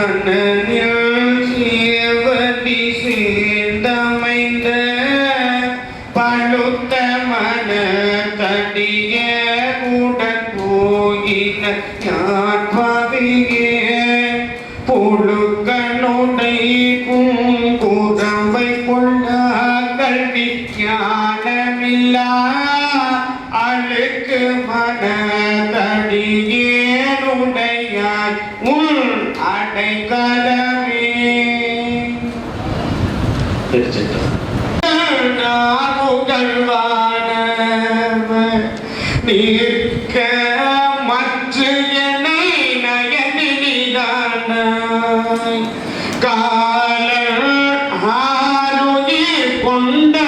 மன்னனில் சேவடி சீர்ந்தமைந்த பழுத்த மன தடிய உடன் போகின ஞான அடையாய் உன் அடைக்கலமே நீர்க்க மற்ற நயனிதான கால ஆரோக்கிய கொண்ட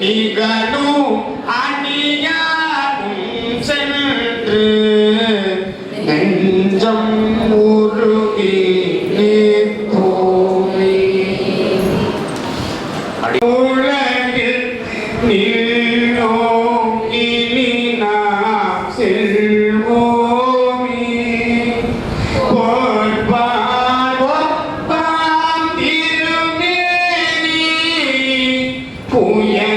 நிகழும் அணியாரும் சென்று நெஞ்சம் உருகி நிற்போமே உலகில் நீ செல்வோ Oh yeah.